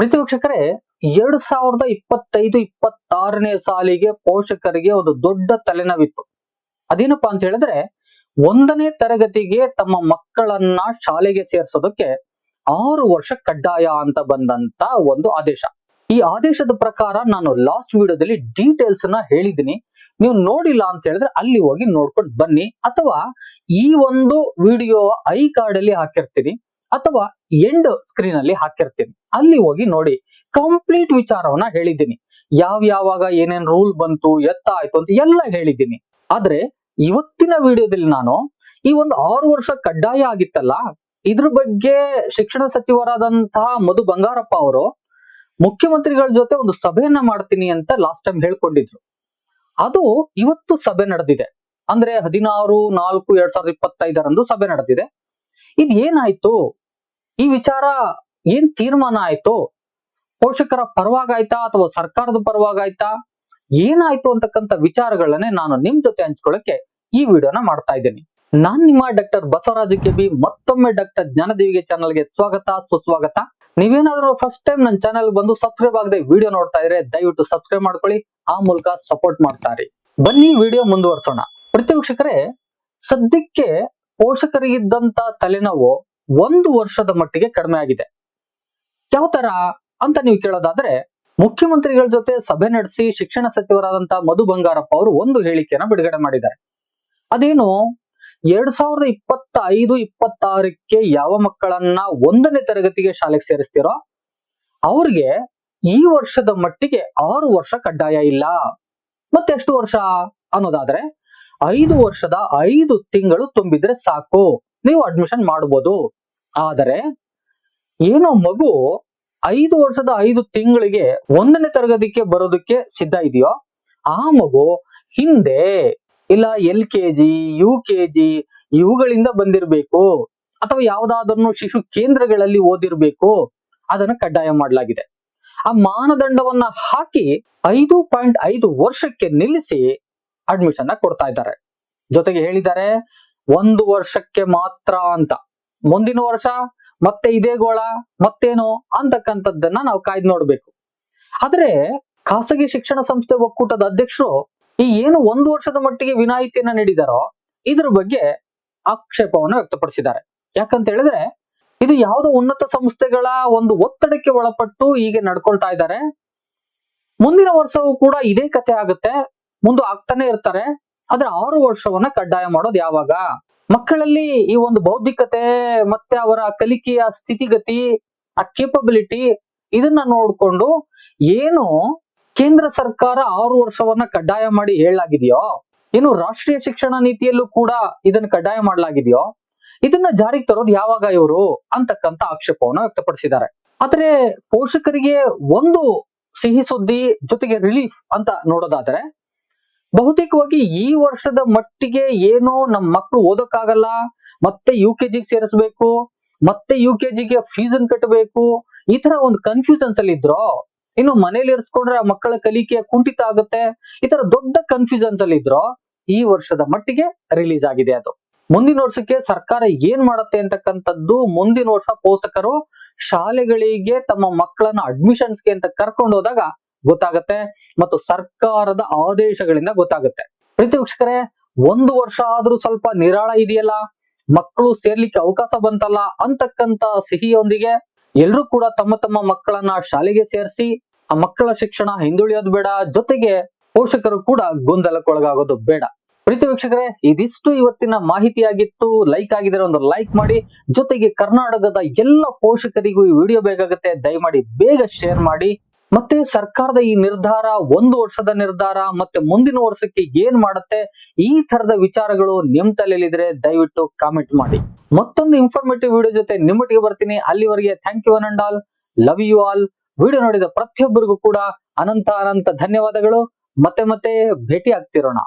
ಪ್ರೀತಿ ವೀಕ್ಷಕರೇ ಎರಡ್ ಸಾವಿರದ ಇಪ್ಪತ್ತೈದು, ಇಪ್ಪತ್ತಾರನೇ ಸಾಲಿಗೆ ಪೋಷಕರಿಗೆ ಒಂದು ದೊಡ್ಡ ತಲೆನೋವಿತ್ತು. ಅದೇನಪ್ಪಾ ಅಂತ ಹೇಳಿದ್ರೆ, ಒಂದನೇ ತರಗತಿಗೆ ತಮ್ಮ ಮಕ್ಕಳನ್ನ ಶಾಲೆಗೆ ಸೇರ್ಸೋದಕ್ಕೆ ಆರು ವರ್ಷ ಕಡ್ಡಾಯ ಅಂತ ಬಂದಂತ ಒಂದು ಆದೇಶ. ಈ ಆದೇಶದ ಪ್ರಕಾರ ನಾನು ಲಾಸ್ಟ್ ವಿಡಿಯೋದಲ್ಲಿ ಡೀಟೇಲ್ಸ್ನ ಹೇಳಿದ್ದೀನಿ. ನೀವು ನೋಡಿಲ್ಲ ಅಂತ ಹೇಳಿದ್ರೆ ಅಲ್ಲಿ ಹೋಗಿ ನೋಡ್ಕೊಂಡು ಬನ್ನಿ. ಅಥವಾ ಈ ಒಂದು ವಿಡಿಯೋ ಐ ಕಾರ್ಡ್ ಅಲ್ಲಿ ಹಾಕಿರ್ತೀನಿ. ಅಥವಾ ಎಂಡ್ ಸ್ಕ್ರೀನ್ ಅಲ್ಲಿ ಹಾಕಿರ್ತೀನಿ. ಅಲ್ಲಿ ಹೋಗಿ ನೋಡಿ ಕಂಪ್ಲೀಟ್ ವಿಚಾರವನ್ನ ಹೇಳಿದ್ದೀನಿ. ಯಾವ ಯಾವಾಗ ಏನೇನ್ ರೂಲ್ ಬಂತು ಎತ್ತ ಆಯ್ತು ಅಂತ ಎಲ್ಲ ಹೇಳಿದ್ದೀನಿ. ಆದ್ರೆ, ಇವತ್ತಿನ ವಿಡಿಯೋದಲ್ಲಿ ನಾನು ಈ ಒಂದು ಆರು ವರ್ಷ ಕಡ್ಡಾಯ ಆಗಿತ್ತಲ್ಲ, ಇದ್ರ ಬಗ್ಗೆ ಶಿಕ್ಷಣ ಸಚಿವರಾದಂತಹ ಮಧು ಬಂಗಾರಪ್ಪ ಅವರು ಮುಖ್ಯಮಂತ್ರಿಗಳ ಜೊತೆ ಒಂದು ಸಭೆಯನ್ನ ಮಾಡ್ತೀನಿ ಅಂತ ಲಾಸ್ಟ್ ಟೈಮ್ ಹೇಳ್ಕೊಂಡಿದ್ರು. ಅದು ಇವತ್ತು ಸಭೆ ನಡೆದಿದೆ. ಅಂದ್ರೆ ಹದಿನಾರು, ನಾಲ್ಕು, ಎರಡ್ ಸಾವಿರದ ಇಪ್ಪತ್ತೈದರಂದು ಸಭೆ ನಡೆದಿದೆ. ಇದ್ ಏನಾಯ್ತು ಈ ವಿಚಾರ ಏನ್ ತೀರ್ಮಾನ ಆಯ್ತು? ಪೋಷಕರ ಪರವಾಗಾಯ್ತಾ ಅಥವಾ ಸರ್ಕಾರದ ಪರವಾಗಾಯ್ತಾ? ಏನಾಯ್ತು ಅಂತಕ್ಕಂಥ ವಿಚಾರಗಳನ್ನೇ ನಾನು ನಿಮ್ ಜೊತೆ ಹಂಚ್ಕೊಳ್ಳಕ್ಕೆ ಈ ವಿಡಿಯೋನ ಮಾಡ್ತಾ ಇದ್ದೀನಿ. ನಾನ್ ನಿಮ್ಮ ಡಾಕ್ಟರ್ ಬಸವರಾಜ ಕೆಬಿ, ಮತ್ತೊಮ್ಮೆ ಡಾಕ್ಟರ್ ಜ್ಞಾನದೇವಿಗೆ ಚಾನಲ್ಗೆ ಸ್ವಾಗತ, ಸುಸ್ವಾಗತ. ನೀವೇನಾದ್ರೂ ಫಸ್ಟ್ ಟೈಮ್ ನನ್ನ ಚಾನಲ್ ಬಂದು ಸಬ್ಸ್ಕ್ರೈಬ್ ಆಗದೆ ವಿಡಿಯೋ ನೋಡ್ತಾ ಇದ್ರೆ ದಯವಿಟ್ಟು ಸಬ್ಸ್ಕ್ರೈಬ್ ಮಾಡ್ಕೊಳ್ಳಿ, ಆ ಮೂಲಕ ಸಪೋರ್ಟ್ ಮಾಡ್ತಾರೆ. ಬನ್ನಿ ವಿಡಿಯೋ ಮುಂದುವರ್ಸೋಣ. ಪ್ರತಿ ವೀಕ್ಷಕರೇ ಸದ್ಯಕ್ಕೆ ಪೋಷಕರಿಗಿದ್ದಂತ ತಲೆನೋವು ಒಂದು ವರ್ಷದ ಮಟ್ಟಿಗೆ ಕಡಿಮೆ ಆಗಿದೆ. ಯಾವ ತರ ಅಂತ ನೀವು ಕೇಳೋದಾದ್ರೆ, ಮುಖ್ಯಮಂತ್ರಿಗಳ ಜೊತೆ ಸಭೆ ನಡೆಸಿ ಶಿಕ್ಷಣ ಸಚಿವರಾದಂತ ಮಧು ಬಂಗಾರಪ್ಪ ಅವರು ಒಂದು ಹೇಳಿಕೆಯನ್ನ ಬಿಡುಗಡೆ ಮಾಡಿದ್ದಾರೆ. ಅದೇನು, ಎರಡ್ ಸಾವಿರದ ಇಪ್ಪತ್ತ ಐದು ಇಪ್ಪತ್ತಾರಕ್ಕೆ ಯಾವ ಮಕ್ಕಳನ್ನ ಒಂದನೇ ತರಗತಿಗೆ ಶಾಲೆಗೆ ಸೇರಿಸ್ತೀರೋ, ಅವ್ರಿಗೆ ಈ ವರ್ಷದ ಮಟ್ಟಿಗೆ ಆರು ವರ್ಷ ಕಡ್ಡಾಯ ಇಲ್ಲ. ಮತ್ತೆ ಎಷ್ಟು ವರ್ಷ ಅನ್ನೋದಾದ್ರೆ, ಐದು ವರ್ಷದ ಐದು ತಿಂಗಳು ತುಂಬಿದ್ರೆ ಸಾಕು. ನೀವು ಅಡ್ಮಿಷನ್ ಮಾಡಬಹುದು ಆದರೆ ಏನೋ ಮಗು ಐದು ವರ್ಷದ ಐದು ತಿಂಗಳಿಗೆ ಒಂದನೇ ತರಗತಿಗೆ ಬರೋದಕ್ಕೆ ಸಿದ್ಧ ಇದೆಯೋ? ಆ ಮಗು ಹಿಂದೆ ಇಲ್ಲ L K G, U K G ಇವುಗಳಿಂದ ಬಂದಿರಬೇಕು. ಅಥವಾ ಯಾವ್ದಾದ್ರು ಶಿಶು ಕೇಂದ್ರಗಳಲ್ಲಿ ಓದಿರ್ಬೇಕು. ಅದನ್ನ ಕಡ್ಡಾಯ ಮಾಡಲಾಗಿದೆ. ಆ ಮಾನದಂಡವನ್ನ ಹಾಕಿ ಐದು ಪಾಯಿಂಟ್ ಐದು ವರ್ಷಕ್ಕೆ ನಿಲ್ಲಿಸಿ ಅಡ್ಮಿಷನ್ ಕೊಡ್ತಾ ಇದ್ದಾರೆ. ಜೊತೆಗೆ ಹೇಳಿದ್ದಾರೆ ಒಂದು ವರ್ಷಕ್ಕೆ ಮಾತ್ರ ಅಂತ. ಮುಂದಿನ ವರ್ಷ ಮತ್ತೆ ಇದೇ ಗೋಳ, ಮತ್ತೇನು ಅಂತಕ್ಕಂಥದ್ದನ್ನ ನಾವು ಕಾಯ್ದು ನೋಡ್ಬೇಕು. ಆದ್ರೆ ಖಾಸಗಿ ಶಿಕ್ಷಣ ಸಂಸ್ಥೆ ಒಕ್ಕೂಟದ ಅಧ್ಯಕ್ಷರು ಈ ಏನು ಒಂದು ವರ್ಷದ ಮಟ್ಟಿಗೆ ವಿನಾಯಿತಿಯನ್ನ ನೀಡಿದಾರೋ ಇದ್ರ ಬಗ್ಗೆ ಆಕ್ಷೇಪವನ್ನು ವ್ಯಕ್ತಪಡಿಸಿದ್ದಾರೆ. ಯಾಕಂತ ಹೇಳಿದ್ರೆ ಇದು ಯಾವುದೋ ಉನ್ನತ ಸಂಸ್ಥೆಗಳ ಒಂದು ಒತ್ತಡಕ್ಕೆ ಒಳಪಟ್ಟು ಹೀಗೆ ನಡ್ಕೊಳ್ತಾ ಇದ್ದಾರೆ. ಮುಂದಿನ ವರ್ಷವೂ ಕೂಡ ಇದೇ ಕತೆ ಆಗುತ್ತೆ. ಮುಂದೆ ಆಗ್ತಾನೆ ಇರ್ತಾರೆ. ಆದ್ರೆ ಆರು ವರ್ಷವನ್ನ ಕಡ್ಡಾಯ ಮಾಡೋದು ಯಾವಾಗ? ಮಕ್ಕಳಲ್ಲಿ ಈ ಒಂದು ಬೌದ್ಧಿಕತೆ ಮತ್ತೆ ಅವರ ಕಲಿಕೆಯ ಸ್ಥಿತಿಗತಿ, ಆ ಕೇಪಬಿಲಿಟಿ ಇದನ್ನ ನೋಡ್ಕೊಂಡು ಏನು ಕೇಂದ್ರ ಸರ್ಕಾರ ಆರು ವರ್ಷವನ್ನ ಕಡ್ಡಾಯ ಮಾಡಿ ಹೇಳಲಾಗಿದೆಯೋ, ಏನು ರಾಷ್ಟ್ರೀಯ ಶಿಕ್ಷಣ ನೀತಿಯಲ್ಲೂ ಕೂಡ ಇದನ್ನ ಕಡ್ಡಾಯ ಮಾಡಲಾಗಿದೆಯೋ, ಇದನ್ನ ಜಾರಿಗೆ ತರೋದು ಯಾವಾಗ ಇವರು ಅಂತಕ್ಕಂತ ಆಕ್ಷೇಪವನ್ನು ವ್ಯಕ್ತಪಡಿಸಿದ್ದಾರೆ. ಆದ್ರೆ ಪೋಷಕರಿಗೆ ಒಂದು ಸಿಹಿ ಸುದ್ದಿ ಜೊತೆಗೆ ರಿಲೀಫ್ ಅಂತ ನೋಡೋದಾದ್ರೆ ಬಹುತೇಕವಾಗಿ ಈ ವರ್ಷದ ಮಟ್ಟಿಗೆ ಏನೋ ನಮ್ಮ ಮಕ್ಕಳು ಓದಕ್ಕಾಗಲ್ಲ, ಮತ್ತೆ ಯು ಕೆ ಜಿಗೆ ಸೇರಿಸ್ಬೇಕು, ಮತ್ತೆ ಯು ಕೆ ಜಿಗೆ ಫೀಸ್ ಅನ್ನು ಕಟ್ಟಬೇಕು ಈ ತರ ಒಂದು ಕನ್ಫ್ಯೂಷನ್ಸ್ ಅಲ್ಲಿ ಇದ್ರು, ಇನ್ನು ಮನೇಲಿ ಇರಿಸ್ಕೊಂಡ್ರೆ ಮಕ್ಕಳ ಕಲಿಕೆ ಕುಂಠಿತ ಆಗುತ್ತೆ, ಈ ತರ ದೊಡ್ಡ ಕನ್ಫ್ಯೂಷನ್ಸ್ ಅಲ್ಲಿ ಇದ್ರು, ಈ ವರ್ಷದ ಮಟ್ಟಿಗೆ ರಿಲೀಸ್ ಆಗಿದೆ ಅದು. ಮುಂದಿನ ವರ್ಷಕ್ಕೆ ಸರ್ಕಾರ ಏನ್ ಮಾಡುತ್ತೆ ಅಂತಕ್ಕಂಥದ್ದು ಮುಂದಿನ ವರ್ಷ ಪೋಷಕರು ಶಾಲೆಗಳಿಗೆ ತಮ್ಮ ಮಕ್ಕಳನ್ನ ಅಡ್ಮಿಷನ್ಸ್ಗೆ ಅಂತ ಕರ್ಕೊಂಡು ಹೋದಾಗ ಗೊತ್ತಾಗತ್ತೆ ಮತ್ತು ಸರ್ಕಾರದ ಆದೇಶಗಳಿಂದ ಗೊತ್ತಾಗುತ್ತೆ. ಪ್ರೀತಿ ವೀಕ್ಷಕರೇ ಒಂದು ವರ್ಷ ಆದ್ರೂ ಸ್ವಲ್ಪ ನಿರಾಳ ಇದೆಯಲ್ಲ? ಮಕ್ಕಳು ಸೇರ್ಲಿಕ್ಕೆ ಅವಕಾಶ ಬಂತಲ್ಲ? ಅಂತಕ್ಕಂತ ಸಿಹಿಯೊಂದಿಗೆ ಎಲ್ರೂ ಕೂಡ ತಮ್ಮ ತಮ್ಮ ಮಕ್ಕಳನ್ನ ಶಾಲೆಗೆ ಸೇರಿಸಿ, ಆ ಮಕ್ಕಳ ಶಿಕ್ಷಣ ಹಿಂದುಳಿಯೋದು ಬೇಡ, ಜೊತೆಗೆ ಪೋಷಕರು ಕೂಡ ಗೊಂದಲಕ್ಕೊಳಗಾಗೋದು ಬೇಡ. ಪ್ರೀತಿ ವೀಕ್ಷಕರೇ ಇದಿಷ್ಟು ಇವತ್ತಿನ ಮಾಹಿತಿಯಾಗಿತ್ತು. ಲೈಕ್ ಆಗಿದ್ರೆ ಒಂದು ಲೈಕ್ ಮಾಡಿ, ಜೊತೆಗೆ ಕರ್ನಾಟಕದ ಎಲ್ಲ ಪೋಷಕರಿಗೂ ಈ ವಿಡಿಯೋ ಬೇಕಾಗುತ್ತೆ, ದಯಮಾಡಿ ಬೇಗ ಶೇರ್ ಮಾಡಿ. ಮತ್ತೆ ಸರ್ಕಾರದ ಈ ನಿರ್ಧಾರ, ಒಂದು ವರ್ಷದ ನಿರ್ಧಾರ ಮತ್ತೆ ಮುಂದಿನ ವರ್ಷಕ್ಕೆ ಏನ್ ಮಾಡುತ್ತೆ? ಈ ತರದ ವಿಚಾರಗಳು ನಿಮ್ ತಲೆಯಲ್ಲಿದ್ರೆ ದಯವಿಟ್ಟು ಕಾಮೆಂಟ್ ಮಾಡಿ. ಮತ್ತೊಂದು ಇನ್ಫಾರ್ಮೇಟಿವ್ ವಿಡಿಯೋ ಜೊತೆ ನಿಮ್ಮೊಟ್ಟಿಗೆ ಬರ್ತೀನಿ. ಅಲ್ಲಿವರೆಗೆ thank you an and all love you all video ನೋಡಿದ ಪ್ರತಿಯೊಬ್ಬರಿಗೂ ಕೂಡ ಅನಂತ ಅನಂತ ಧನ್ಯವಾದಗಳು. ಮತ್ತೆ ಮತ್ತೆ ಭೇಟಿ ಆಗ್ತಿರೋಣ